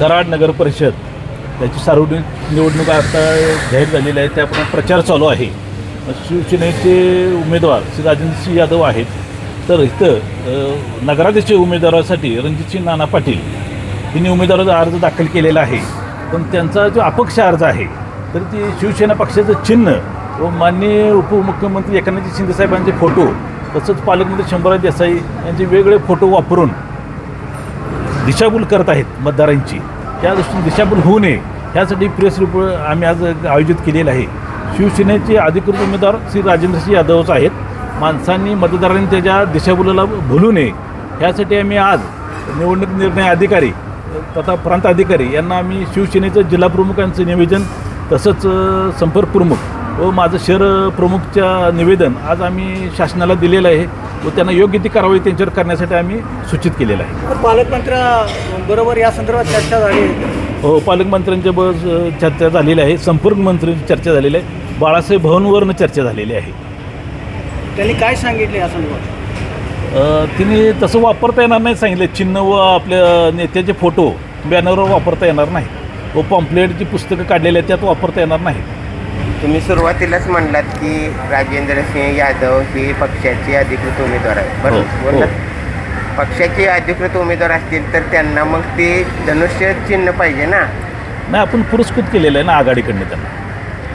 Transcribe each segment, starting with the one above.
कराड नगर परिषद त्याची सार्वजनिक निवडणूक आता जाहीर झालेली आहे त्याप्रमाणे प्रचार चालू आहे. शिवसेनेचे उमेदवार श्री राजेंद्र सिंह यादव आहेत. तर इथं नगराध्यक्ष उमेदवारासाठी रणजितसिंह नाना पाटील यांनी उमेदवाराचा अर्ज दाखल केलेला आहे. पण त्यांचा जो अपक्ष अर्ज आहे तर ती शिवसेना पक्षाचं चिन्ह व माननीय उपमुख्यमंत्री एकनाथजी शिंदेसाहेबांचे फोटो तसंच पालकमंत्री शंभराज देसाई यांचे वेगळे फोटो वापरून दिशाभूल करत आहेत मतदारांची. त्या दृष्टीने दिशाभूल होऊ नये. ह्यासाठी प्रेस रूप आम्ही आज आयोजित केलेलं आहे. शिवसेनेचे अधिकृत उमेदवार श्री राजेंद्रसिंह यादवच आहेत. माणसांनी मतदारांनी त्याच्या दिशाभूलाला भुलू नये. ह्यासाठी आम्ही आज निवडणूक निर्णय अधिकारी तथा प्रांत अधिकारी यांना आम्ही शिवसेनेचं जिल्हा प्रमुखांचं निवेदन तसंच संपर्क प्रमुख व माझं शहर प्रमुखच्या निवेदन आज आम्ही शासनाला दिलेलं आहे. व त्यांना योग्य ती कारवाई त्यांच्यावर करण्यासाठी आम्ही सूचित केलेलं आहे. पालकमंत्र्यांबरोबर या संदर्भात चर्चा झाली हो पालकमंत्र्यांच्या बस चर्चा झालेली आहे. संपर्क मंत्र्यांची चर्चा झालेली आहे. बाळासाहेब भवनवरनं चर्चा झालेली आहे. त्यांनी काय सांगितले या संदर्भात? अ, तिने तसं वापरता येणार नाही सांगितलं. चिन्ह व आपल्या नेत्याचे फोटो बॅनरवर वापरता येणार नाही. व पॉम्प्लेटची पुस्तकं काढलेली आहेत त्यात वापरता येणार नाही. तुम्ही सुरुवातीलाच म्हणलात की राजेंद्र सिंह यादव हे पक्षाचे अधिकृत उमेदवार आहेत. हो, बरोबर? हो. बोललात? पक्षाचे अधिकृत उमेदवार असतील तर त्यांना मग ते धनुष्य चिन्ह पाहिजे ना? नाही आपण पुरस्कृत केलेलं आहे ना आघाडीकडनं त्यांना.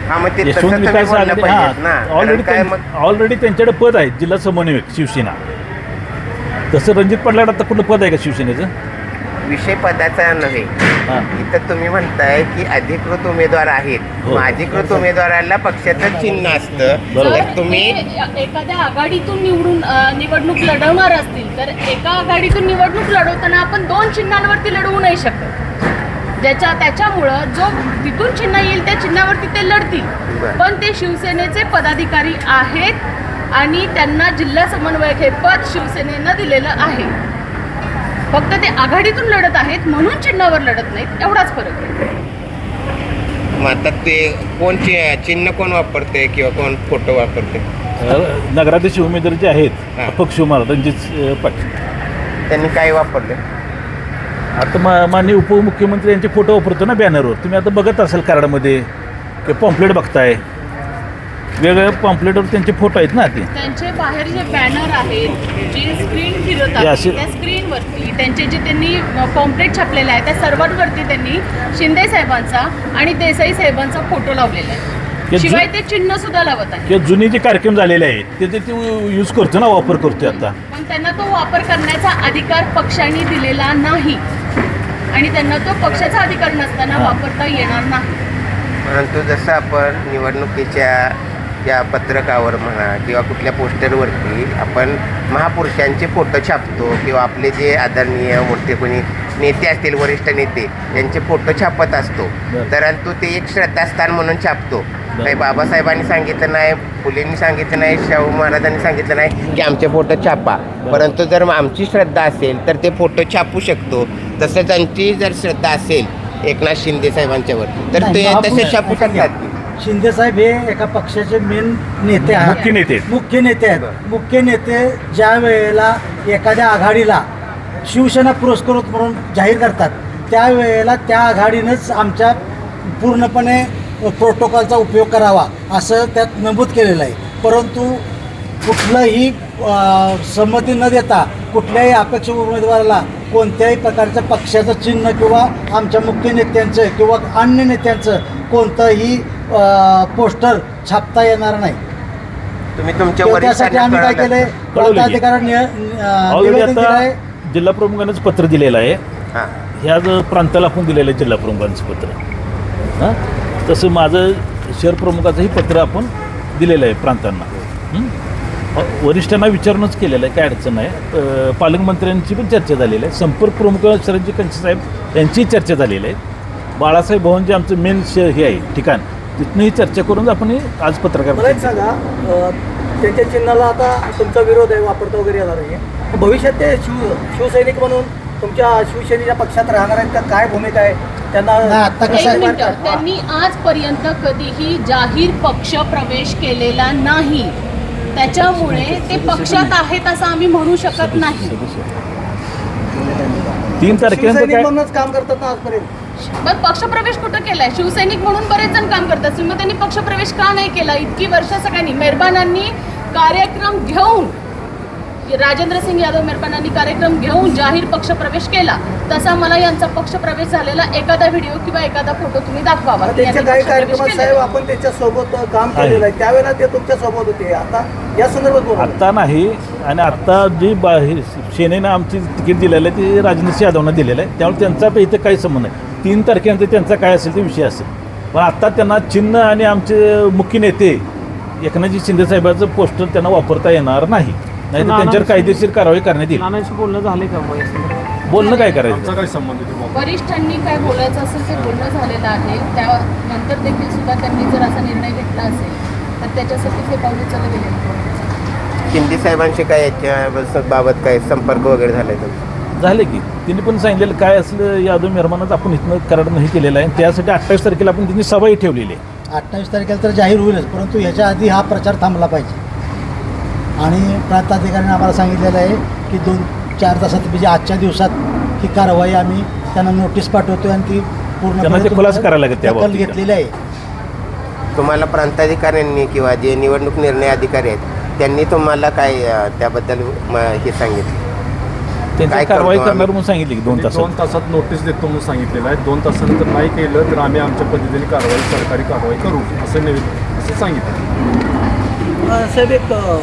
हा मग ते तसं यशवंत तुम्ही विकास बोललं आघाडी पाहिजेत ना. हां ऑलरेडी काय मग? ऑलरेडी त्यांच्याकडे पद आहे जिल्हा समन्वयक शिवसेना. तसं रणजित पडल्याड आता कुठलं पद आहे का शिवसेनेचं? विषय पदाचा नव्हे. हां. इथं तुम्ही म्हणताय की अधिकृत उमेदवार आहेत. हो. मग अधिकृत उमेदवाराला पक्षाचं चिन्ह असतं. बरोबर. तर तुम्ही एखाद्या आघाडीतून निवडून अ, निवडणूक लढवणार असतील तर एका आघाडीतून निवडणूक लढवताना आपण दोन चिन्हांवरती लढवू नाही शकत. ज्याच्या त्याच्यामुळं जो तिथून चिन्ह येईल त्या चिन्हावरती ते लढतील. बरं. पण ते शिवसेनेचे पदाधिकारी आहेत आणि त्यांना जिल्हा समन्वयक हे पद शिवसेनेनं दिलेलं आहे. फक्त ते आघाडीतून लढत आहेत म्हणून चिन्हावर लढत नाहीत एवढाच फरक आहे. मग आता ते कोण चि- चिन्ह कोण वापरते किंवा कोण फोटो वापरते? अ, नगराध्यक्ष उमेदवार जे आहेत हां. अपक्ष उमेदवार रणजित अ, पाटील. त्यांनी काय वापरले? आता मा माननीय उपमुख्यमंत्री यांचे फोटो वापरतो ना बॅनरवर तुम्ही आता बघत असाल कार्डमध्ये किंवा पॉम्प्लेट बघताय. वेगवेगळ्या पॉम्प्लेटवर त्यांचे फोटो आहेत ना ते. त्यांचे बाहेर जे बॅनर आहेत जे स्क्रीन फिरत आहे असे- त्या स्क्रीनवरती त्यांचे जे त्यांनी पॉम्प्लेट छापलेले आहे त्या सर्वांवरती त्यांनी शिंदे साहेबांचा आणि देसाई साहेबांचा फोटो लावलेला आहे. जु- शिवाय ते चिन्ह सुद्धा लावत आहे किंवा जुने जे कार्यक्रम झालेले आहेत ते ते ते यूज करतो ना वापर करतोय आता. पण त्यांना तो वापर करण्याचा अधिकार पक्षाने दिलेला नाही. आणि त्यांना तो पक्षाचा अधिकार नसताना. वापरता येणार नाही. परंतु जसं आपण निवडणुकीच्या ज्या पत्रकावर म्हणा किंवा कुठल्या पोस्टरवरती आपण महापुरुषांचे फोटो छापतो किंवा आपले जे आदरणीय मोठे कोणी नेते असतील वरिष्ठ नेते यांचे फोटो छापत असतो. परंतु ते एक श्रद्धास्थान म्हणून छापतो. काही बाबासाहेबांनी सांगितलं नाही फुलेंनी सांगितलं नाही शाहू महाराजांनी सांगितलं नाही की आमचे फोटो छापा. परंतु जर आमची श्रद्धा असेल तर ते फोटो छापू शकतो. तसं त्यांची जर श्रद्धा असेल एकनाथ शिंदे साहेबांच्यावर तर ते तसे छापू शकतात. शिंदे साहेब हे एका पक्षाचे मेन नेते आहेत. मुख्य नेते आहेत. मुख्य नेते आहेत. मुख्य नेते ज्या वेळेला एखाद्या आघाडीला शिवसेना पुरस्कृत म्हणून जाहीर करतात त्यावेळेला त्या आघाडीनंच आमच्या पूर्णपणे प्रोटोकॉलचा उपयोग करावा असं त्यात नमूद केलेलं आहे. परंतु कुठलंही अ, संमती न देता कुठल्याही अपेक्षित उमेदवाराला कोणत्याही प्रकारचं पक्षाचं चिन्ह किंवा आमच्या मुख्य नेत्यांचं किंवा अन्य नेत्यांचं कोणतंही पोस्टर छापता येणार नाही. तुम्ही तुमच्या तर त्यासाठी आम्ही काय केलंय? कळवलं की. प्रांताधिकाऱ्यांनी ऑलरेडी निवेदन दिलं आता आहे जिल्हा प्रमुखांनाच पत्र दिलेलं आहे. हां. ह्या जो प्रांताला आपण दिलेलं आहे जिल्हा प्रमुखांचं पत्र. हां? तसं माझं शहर प्रमुखाचंही पत्र आपण दिलेलं आहे प्रांतांना. हं? अ, वरिष्ठांना विचारूनच केलेलं आहे काय अडचण आहे अ, पालकमंत्र्यांची पण चर्चा झालेली आहे. संपर्क प्रमुख शरदजी कंचे साहेब यांचीही चर्चा झालेली आहे. बाळासाहेब भवन जे आमचं मेन श हे आहे ठिकाण. तिथनंही चर्चा करून आपण हे आज पत्रकार मला एक सांगा अ, त्यांच्या चिन्हाला आता तुमचा विरोध आहे वापरता वगैरे येणार आहे भविष्यात ते शिव शिवसैनिक म्हणून तुमच्या शिवसेनेच्या पक्षात राहणार आहेत का? काय भूमिका आहे? त्यांना नाही, आता कसं एक आहे मिनिट. त्यांनी आजपर्यंत कधीही जाहीर पक्ष प्रवेश केलेला नाही. त्याच्यामुळे ते पक्षात आहेत असं आम्ही म्हणू शकत नाही. तीन तारखेनंतर शिवसैनिक काय? म्हणूनच काम करतात ना आजपर्यंत. मग पक्षप्रवेश कुठं केलाय? शिवसैनिक म्हणून बरेच जण काम करतात. मग त्यांनी पक्षप्रवेश का नाही केला? इतकी वर्ष सगळ्यांनी मेहरबानांनी कार्यक्रम घेऊन राजेंद्र सिंग यादव मेहरबानांनी कार्यक्रम घेऊन जाहीर पक्षप्रवेश केला. तसा मला यांचा पक्षप्रवेश झालेला एखादा व्हिडिओ किंवा एखादा फोटो तुम्ही दाखवावा. आता त्यांच्या काही कार्यक्रमात साहेब. आपण त्यांच्यासोबत काम केलेलं आहे. त्यावेळेला ते तुमच्यासोबत होते. आता या संदर्भात आत्ता नाही. आणि आत्ता जी सेनेनं आमची तिकीट दिलेलं आहे ते राजेंद्र सिंह यादवनं दिलेलं आहे. त्यामुळे त्यांचा इथं काही संबंध नाही. तीन तारखेनंतर त्यांचा काय असेल ते विषय असेल. पण आत्ता त्यांना चिन्ह आणि आमचे मुख्य नेते एकनाथजी शिंदे साहेबाचं पोस्टर त्यांना वापरता येणार नाही. नाही तर त्यांच्यावर कायदेशीर कारवाई करण्यात येईल. नानांशी बोलणं झाले का? बोलणं काय करायचं? काय संबंध आहे तो? वरिष्ठांनी काय बोलायचं असेल ते बोलणं झालेलं आहे. त्यानंतर देखील सुद्धा त्यांनी जर असा निर्णय घेतला असेल तर त्याच्यासाठी ते पाऊल उचललं गेले. शिंदे साहेबांशी काय याच्या बाबत काय संपर्क वगैरे झालाय तुमचा? झाले की तिने पण सांगितलेलं काय असलं यादव मेहरमानच आपण इथनं करार नाही केलेलं आहे. त्यासाठी अठ्ठावीस तारखेला आपण तिने सभाही ठेवलेली आहे. अठ्ठावीस तारखेला तर जाहीर होईलच परंतु ह्याच्या आधी हा प्रचार थांबला पाहिजे. आणि प्रांताधिकाऱ्यांनी आम्हाला सांगितलेलं आहे की दोन चार तासात म्हणजे आजच्या दिवसात ही कारवाई आम्ही त्यांना नोटीस पाठवतो आणि ती त्यांना ते खुलासा करायला लागेल त्या दखल बाबतीत. घेतलेली आहे. तुम्हाला प्रांताधिकाऱ्यांनी किंवा जे निवडणूक निर्णय अधिकारी आहेत त्यांनी तुम्हाला काय अ, त्याबद्दल म, हे सांगितलं? त्यांची काय कारवाई करणार आम्ही? म्हणून सांगितली की दोन त्यांनी तासात दोन तासात. नोटीस देतो म्हणून सांगितलेलं आहे. दोन तासानंतर नाही केलं तर आम्ही आमच्या पद्धतीने कारवाई सरकारी कारवाई करू असं नवीन असं सांगितलं. अं, साहेब एक अं.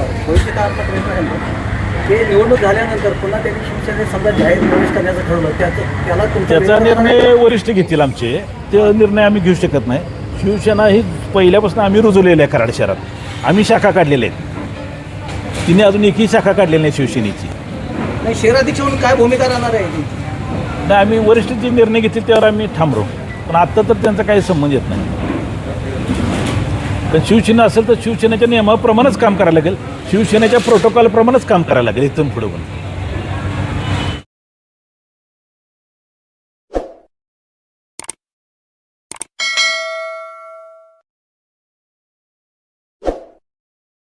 हे निवडणूक झाल्यानंतर पुन्हा त्यांनी शिवसेनेत समजा जाहीर प्रवेश करण्याचं ठरवलं त्याचं त्याला तुमच्या त्याचा निर्णय वरिष्ठ घेतील आमचे. ते निर्णय आम्ही घेऊ शकत नाही. शिवसेना ही पहिल्यापासून आम्ही रुजवलेली आहे कराड शहरात. आम्ही शाखा काढलेल्या आहेत. तिने अजून एकही शाखा काढलेली नाही शिवसेनेची. नाही शहराध्यक्ष म्हणून काय भूमिका राहणार आहे? नाही आम्ही वरिष्ठ जे निर्णय घेतील त्यावर आम्ही थांबलो. पण आत्ता तर त्यांचा काही संबंध येत नाही. पण शिवसेना असेल तर शिवसेनेच्या नियमाप्रमाणेच काम करायला लागेल. शिवसेनेच्या प्रोटोकॉलप्रमाणेच काम करायला लागेल. इथून पुढे पण.